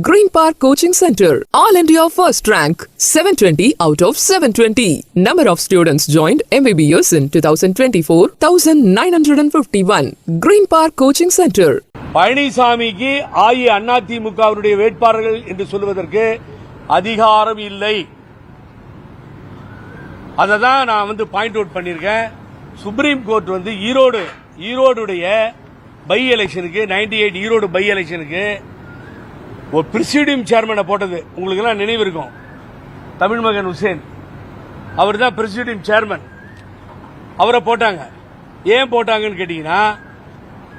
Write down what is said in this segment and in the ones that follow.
Green park coaching centre all India first rank seven twenty out of seven twenty number of students join MBBS in two thousand twenty four thousand nine hundred and fifty one green park coaching centre பழனிசாமிக்கு அஇஅதிமுகவினுடைய வேட்பாளர்கள் என்று சொல்வதற்கு அதிகாரம் இல்லை. அதை தான் நான் வந்து பாயிண்ட் அவுட் பண்ணியிருக்கேன். சுப்ரீம் கோர்ட் வந்து ஈரோடு ஈரோடுடைய பை எலெக்ஷனுக்கு நைன்டி எயிட் ஈரோடு பை எலெக்ஷனுக்கு ஒரு பிரசிடியம் சேர்மனை போட்டது. உங்களுக்கு எல்லாம் நினைவு இருக்கும். தமிழ் மகன் ஹுசேன் அவர் தான் பிரசிடியம் சேர்மன் அவரை போட்டாங்க. ஏன் போட்டாங்கன்னு கேட்டீங்கன்னா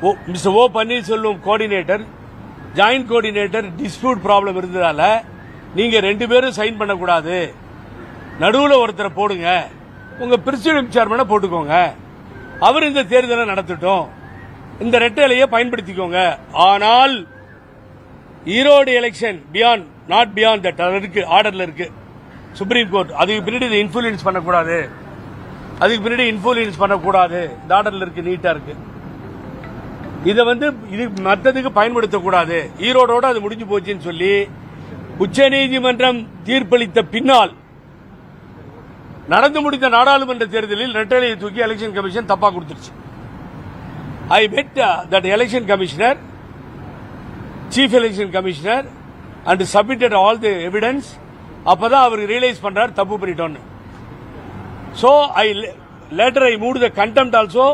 O mister O Panneerselvam coordinator joint coordinator dispute problem இருந்ததால நீங்க ரெண்டு பேரும் சைன் பண்ணக்கூடாது. நடுவில் ஒருத்தரை போடுங்க. உங்க பிரசிடென்ட் சேர்மனை போட்டுக்கோங்க. அவர் இந்த தேர்தலை நடத்தட்டும். இந்த ரெட்டலையை பயன்படுத்திக்கோங்க. ஆனால் Erode election beyond not beyond that இருக்கு ஆர்டர்ல இருக்கு. சுப்ரீம் கோர்ட் அதுக்கு பின்னாடி இதை இன்ஃபுளுன்ஸ் பண்ணக்கூடாது. அதுக்கு பின்னாடி இன்ஃபுளுன்ஸ் பண்ணக்கூடாது. இந்த ஆர்டர்ல இருக்கு நீட்டா இருக்கு. இதை வந்து இது மற்றதுக்கு பயன்படுத்தக்கூடாது. ஈரோடோட அது முடிஞ்சு போச்சுன்னு சொல்லி உச்சநீதிமன்றம் தீர்ப்பளித்த பின்னால் நடந்து முடிந்த நாடாளுமன்ற தேர்தலில் ரெட்டலையை தூக்கி எலெக்ஷன் கமிஷன் தப்பா கொடுத்துருச்சு. I bet that election commissioner chief election commissioner and submitted all the evidence அப்பதான் அவர் ரியலைஸ் பண்றார் தப்பு பண்ணிட்டோன்னு so I later I moved the contempt also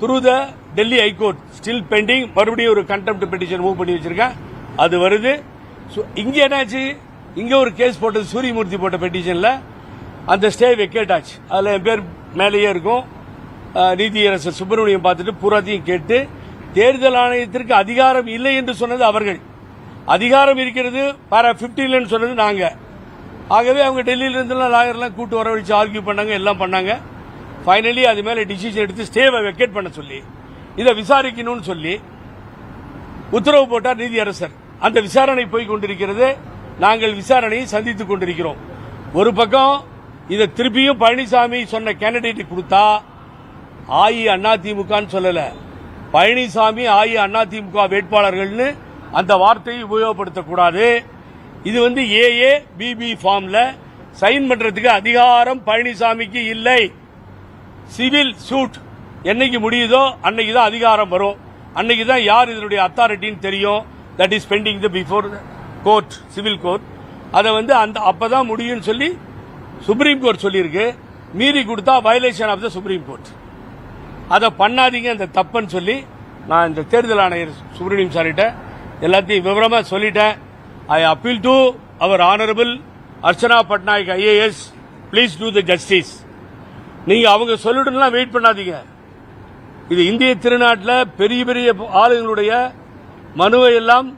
through the Delhi high court still pending மறுபடியும் ஒரு contempt petition move பண்ணி வச்சிருக்கேன். அது வருது. இங்க என்னாச்சு? இங்க ஒரு கேஸ் போட்டது சூரியமூர்த்தி போட்ட பெட்டிஷன்ல அந்த ஸ்டே வெக்கேட் ஆச்சு. அதுல என் பேர் மேலேயே இருக்கும். நீதியரசர் சுப்பிரமணியம் பார்த்துட்டு பூராத்தையும் கேட்டு தேர்தல் ஆணையத்திற்கு அதிகாரம் இல்லை என்று சொன்னது அவர்கள். அதிகாரம் இருக்கிறது பாரா பிப்டீன்லன்னு சொன்னது நாங்க. ஆகவே அவங்க டெல்லியிலிருந்துலாம் லாயர்லாம் கூட்டு வரவழைச்சு ஆர்கியூ பண்ணாங்க எல்லாம் பண்ணாங்க. ஃபைனலி அது மேலே டிசிஷன் எடுத்து ஸ்டேவை வெக்கேட் பண்ண சொல்லி இதை விசாரிக்கணும்னு சொல்லி உத்தரவு போட்டார் நீதியரசர். அந்த விசாரணை போய் கொண்டிருக்கிறது. நாங்கள் விசாரணையை சந்தித்துக் கொண்டிருக்கிறோம். ஒரு பக்கம் இதை திருப்பியும் பழனிசாமி சொன்ன கேண்டிடேட் கொடுத்தா அஇஅதிமுகன்னு சொல்லலை. பழனிசாமி அஇஅதிமுக வேட்பாளர்கள்னு அந்த வார்த்தையை உபயோகப்படுத்தக்கூடாது. இது வந்து ஏஏ பிபி ஃபார்ம்ல சைன் பண்றதுக்கு அதிகாரம் பழனிசாமிக்கு இல்லை. சிவில் சூட் என்னைக்கு முடியுதோ அன்னைக்கு தான் அதிகாரம் வரும். அன்னைக்கு தான் யார் இதனுடைய அத்தாரிட்டின்னு தெரியும். That is pending the before court civil court அதை வந்து அந்த அப்பதான் முடியும்னு சொல்லி சுப்ரீம் கோர்ட் சொல்லியிருக்கு. மீறி கொடுத்தா violation of the supreme court அதை பண்ணாதீங்க அந்த தப்புன்னு சொல்லி நான் இந்த தேர்தல் ஆணையர் சுப்ரீம் சார்கிட்ட எல்லாத்தையும் விவரமாக சொல்லிட்டேன். I appeal to our honourable Archana Patnaik IAS please do the justice நீங்க அவங்க சொல்லிட்டுலாம் வெயிட் பண்ணாதீங்க. இது இந்திய திருநாட்டில் பெரிய பெரிய ஆளுங்களுடைய மனுவை எல்லாம்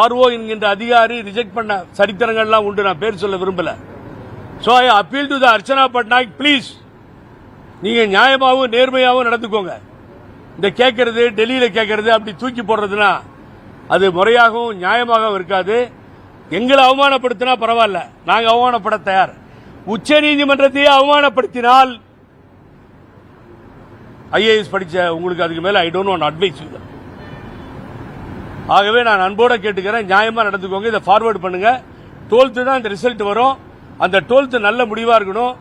ஆர்ஓ என்கின்ற அதிகாரி ரிஜெக்ட் பண்ண சரித்திரங்கள்லாம் உண்டு. நான் பேர் சொல்ல விரும்பல. So I appeal to the Archana Patnaik please நீங்க நியாயமாகவும் நேர்மையாகவும் நடந்துக்கோங்க. இந்த கேட்கறது டெல்லியில கேட்கறது அப்படி தூக்கி போடுறதுனா அது முறையாகவும் நியாயமாகவும் இருக்காது. எங்களை அவமானப்படுத்தினா பரவாயில்ல. நாங்கள் அவமானப்பட தயார். உச்ச நீதிமன்றத்தையே அவமானப்படுத்தினால் ஐஏஎஸ் படிச்ச உங்களுக்கு அதுக்கு மேல ஐ டோன்ட் ஒன் அட்வைஸ் ஆகவே நான் அன்போட கேட்டுக்கிறேன். நியாயமா நடந்துக்கோங்க. இதை ஃபார்வர்ட் பண்ணுங்க. டுவெல்த்து தான் இந்த ரிசல்ட் வரும். அந்த டுவெல்த்து நல்ல முடிவா இருக்கணும்.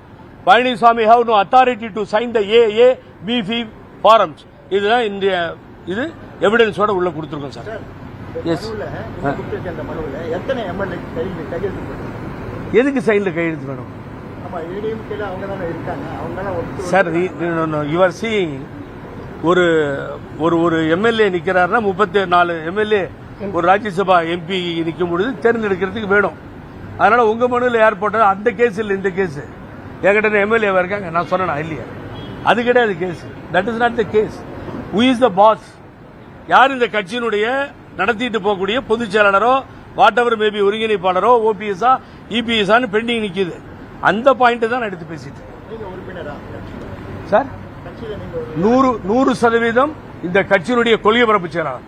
Palaniswami have no authority to sign the A A B B forms இதுதான் இந்திய இது எவிடன்ஸோட உள்ள கொடுத்துருக்கோம் சார் எஸ் எதுக்கு சைன்ல கையெழுத்து வேணும் சார் யூ ஆர் சீயிங் ஒரு ஒரு ஒரு எம்எல்ஏ நிக்கிறாருன்னா முப்பத்தி நாலு எம்எல்ஏ ஒரு ராஜ்யசபா எம்பி நிற்கும் பொழுது தேர்ந்தெடுக்கிறதுக்கு வேணும். அதனால உங்க மனுவில் யார் அந்த கேஸ் இல்லை இந்த கேஸ் என்கிட்ட எம்எல்ஏவா இருக்காங்க நான் சொன்னேனா? இல்லையா. அது கிடையாது case that is not the case who is the boss யார் இந்த கட்சியினுடைய நடத்திட்டு போகக்கூடிய பொதுச் செயலாளரோ வாட் எவர் மேபி ஒருங்கிணைப்பாளரோ ஓபிஎஸ்ஆ இபிஎஸ்ஆன்னு பெண்டிங் நிக்குது. அந்த பாயிண்ட் தான் நான் எடுத்து பேசிட்டு சார் நூறு நூறு சதவீதம் இந்த கட்சியினுடைய கொள்கை பரப்பு செயலாளர்.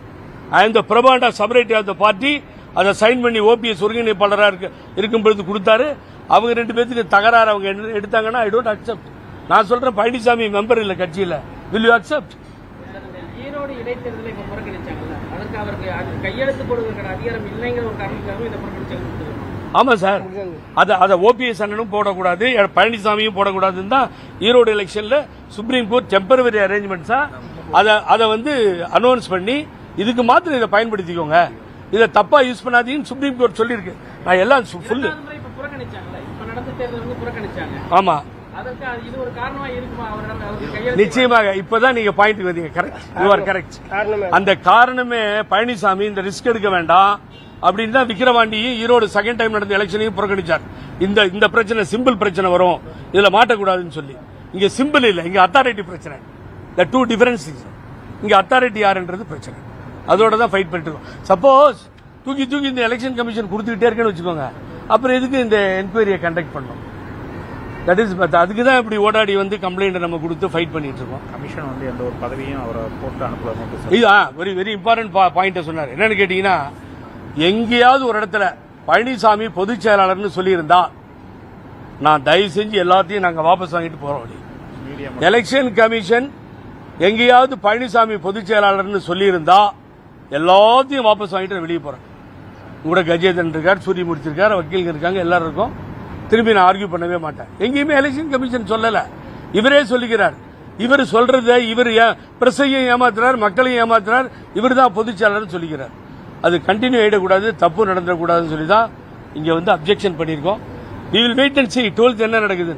I am the propaganda secretary of the party அதை சைன் பண்ணி ஓபிஎஸ் ஒருங்கிணைப்பாளராக இருக்கு இருக்கும் பொழுது கொடுத்தாரு. அவங்க ரெண்டு பேத்துக்கு தகராறு அவங்க எடுத்தாங்கன்னா ஐ டோன்ட் அக்செப்ட் நான் சொல்றேன் பழனிசாமி மெம்பர் இல்ல கட்சியில. வில் யூ அக்செப்ட் ஈரோடு இடைத்தேர்தலை இப்ப புறக்கணிச்சாங்கல்ல அதை அதற்கு அவருக்கு அது கையெழுத்து போடுவதற்கான அதிகாரம் இல்லைங்கிற ஒரு காரணத்துக்காகவும் இதை புறக்கணிச்சாங்க. கொடுத்துருக்கோம் ஆமா சார். அத அத ஓபிஎஸ் அண்ணனும் போடக்கூடாது பழனிசாமியும் போடக்கூடாதுன்னு தான் ஈரோடு எலெக்ஷன்ல சுப்ரீம் கோர்ட் டெம்பரவரி அரேஞ்ச்மெண்ட்ஸா அதை அதை வந்து அனௌன்ஸ் பண்ணி இதுக்கு மாத்திரம் இதை பயன்படுத்திக்கோங்க. இதை தப்பா யூஸ் பண்ணாதீங்கன்னு சுப்ரீம் கோர்ட் சொல்லியிருக்கு. நான் எல்லாம் ஃபுல்லு ஆமா. அதற்கு அது இது ஒரு காரணமா இருக்குமா? அவரிடம் அவருக்கு கையெழுத்து நிச்சயமாக இப்பதான் நீங்க பாயிண்ட் வந்தீங்க. கரெக்ட் யூ ஆர் கரெக்ட் அந்த காரணமே பழனிசாமி இந்த ரிஸ்க் எடுக்க வேண்டாம் அப்படின்னு தான் விக்கிரவாண்டியும் ஈரோடு செகண்ட் டைம் நடந்த எலெக்ஷனையும் புறக்கணிச்சார். இந்த இந்த பிரச்சனை சிம்பிள் பிரச்சனை வரும். இதுல மாட்டக்கூடாதுன்னு சொல்லி. இங்க சிம்பிள் இல்ல. இங்க அத்தாரிட்டி பிரச்சனை. த டூ டிஃபரன்ஸ் இங்க அத்தாரிட்டி யாருன்றது பிரச்சனை. அதோட தான் ஃபைட் பண்ணிட்டு இருக்கோம். சப்போஸ் தூக்கி தூக்கி இந்த எலெக்ஷன் கமிஷன் கொடுத்துக்கிட்டே இருக்கேன்னு வச்சுக்கோங்க. அப்புறம் எதுக்கு இந்த என்கொயரியை கண்டக்ட் பண்ணணும் தட் இஸ் அதுக்கு தான் இப்படி ஓடாடி வந்து கம்ப்ளைண்ட் நம்ம கொடுத்து ஃபைட் பண்ணிட்டு இருக்கோம். கமிஷன் வந்து எந்த ஒரு பதவியும் அவரை போட்டு அனுப்பல நோட்டீஸ் இது வெரி வெரி இம்பார்ட்டன்ட் பாயிண்ட் சொன்னார். என்னன்னு கேட்டீங்கன்னா எங்கேயாவது ஒரு இடத்துல பழனிசாமி பொதுச் செயலாளர்னு சொல்லியிருந்தா நான் தயவு செஞ்சு எல்லாத்தையும் நாங்க வாபஸ் வாங்கிட்டு மீடியா எலெக்ஷன் கமிஷன் எங்கேயாவது பழனிசாமி பொதுச் செயலாளர்னு சொல்லியிருந்தா எல்லாத்தையும் வாபஸ் வாங்கிட்டு வெளியே போறேன். கூட கஜேந்திரன் இருக்கார் சூரியமூர்த்தி இருக்கார் வக்கீல்கள் இருக்காங்க எல்லாரும் இருக்கும். திரும்பி நான் ஆர்கியூ பண்ணவே மாட்டேன். எங்கேயுமே எலெக்ஷன் கமிஷன் சொல்லல. இவரே சொல்லுகிறார் இவர் சொல்றத இவர் பிரசையும் ஏமாத்துறார் மக்களையும் ஏமாத்துறார் இவர் தான் பொதுச் சொல்லுகிறார் சொல்லிக்கிறார். அது கண்டினியூ ஆயிடக்கூடாது தப்பு நடந்துடக்கூடாதுன்னு சொல்லி தான் இங்க வந்து அப்ஜெக்ஷன் பண்ணியிருக்கோம். We will wait and see twelfth என்ன நடக்குது